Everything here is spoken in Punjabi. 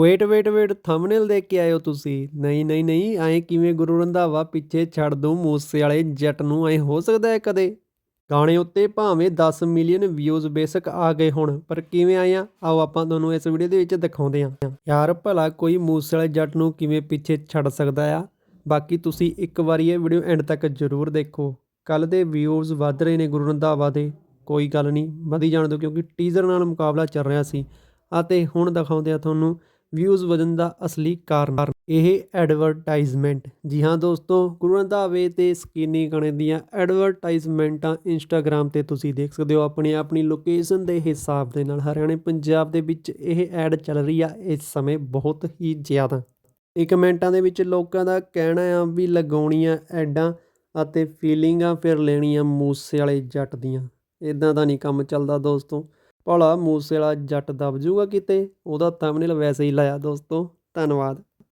ਵੇਟ ਵੇਟ ਵੇਟ ਥੰਬਨੇਲ ਦੇਖ ਕੇ ਆਇਓ ਤੁਸੀਂ। ਨਹੀਂ ਨਹੀਂ ਨਹੀਂ, ਐਂ ਕਿਵੇਂ ਗੁਰੂ ਰੰਧਾਵਾ ਪਿੱਛੇ ਛੱਡ ਦੂੰ ਮੂਸੇ ਵਾਲੇ ਜੱਟ ਨੂੰ ਐਂ ਹੋ ਸਕਦਾ ਹੈ ਕਦੇ? ਗਾਣੇ ਉੱਤੇ ਭਾਵੇਂ 10 ਮਿਲੀਅਨ ਵਿਊਜ਼ ਬੇਸ਼ੱਕ ਆ ਗਏ ਹੁਣ, ਪਰ ਕਿਵੇਂ ਆਏ ਆ? ਆਓ ਆਪਾਂ ਤੁਹਾਨੂੰ ਇਸ ਵੀਡੀਓ ਦੇ ਵਿੱਚ ਦਿਖਾਉਂਦੇ ਹਾਂ। ਯਾਰ ਭਲਾ ਕੋਈ ਮੂਸੇ ਵਾਲੇ ਜੱਟ ਨੂੰ ਕਿਵੇਂ ਪਿੱਛੇ ਛੱਡ ਸਕਦਾ ਆ? ਬਾਕੀ ਤੁਸੀਂ ਇੱਕ ਵਾਰੀ ਇਹ ਵੀਡੀਓ ਐਂਡ ਤੱਕ ਜ਼ਰੂਰ ਦੇਖੋ। ਕੱਲ ਦੇ ਵਿਊਜ਼ ਵੱਧ ਰਹੇ ਨੇ ਗੁਰੂ ਰੰਧਾਵਾ ਦੇ। ਕੋਈ ਗੱਲ ਨਹੀਂ, ਵਧੀ ਜਾਣ ਦਿਓ ਕਿਉਂਕਿ ਟੀਜ਼ਰ ਨਾਲ ਮੁਕਾਬਲਾ ਚੱਲ ਰਿਹਾ ਸੀ। ਅਤੇ ਹੁਣ ਦਿਖਾਉਂਦੇ ਆ ਤੁਹਾਨੂੰ ਵਿਊਜ਼ ਵਧਣ ਦਾ ਅਸਲੀ ਕਾਰਨ। ਇਹ ਐਡਵਰਟਾਈਜ਼ਮੈਂਟ ਜੀ ਹਾਂ ਦੋਸਤੋ, ਗੁਰੂ ਰੰਧਾਵੇ ਤੇ ਸਕੀਨੀ ਗਾਣੇ ਦੀਆਂ ਐਡਵਰਟਾਈਜ਼ਮੈਂਟਾਂ ਇੰਸਟਾਗ੍ਰam ਤੇ ਤੁਸੀਂ ਦੇਖ ਸਕਦੇ ਹੋ। ਆਪਣੀ ਆਪਣੀ ਲੋਕੇਸ਼ਨ ਦੇ ਹਿਸਾਬ ਦੇ ਨਾਲ ਹਰਿਆਣੇ, ਪੰਜਾਬ ਦੇ ਵਿੱਚ ਇਹ ਐਡ ਚੱਲ ਰਹੀ ਆ। ਇਸ ਸਮੇਂ ਬਹੁਤ ਹੀ ਜ਼ਿਆਦਾ। ਇਹ ਕਮੈਂਟਾਂ ਦੇ ਵਿੱਚ ਲੋਕਾਂ ਦਾ ਕਹਿਣਾ ਆ ਵੀ ਲਗਾਉਣੀਆਂ ਐਡਾਂ ਅਤੇ ਫੀਲਿੰਗਾਂ ਫਿਰ ਲੈਣੀਆਂ ਮੂਸੇ ਵਾਲੇ ਜੱਟ ਦੀਆਂ। ਇਦਾਂ ਦਾ ਨਹੀਂ ਕੰਮ ਚੱਲਦਾ ਦੋਸਤੋ। ਭਲਾ ਮੂਸੇ ਵਾਲਾ ਜੱਟ ਦਬ ਜੂਗਾ ਕਿਤੇ ਉਹਦਾ ਥੰਬਨੇਲ ਵੈਸੇ ਹੀ ਲਾਇਆ ਦੋਸਤੋ ਧੰਨਵਾਦ।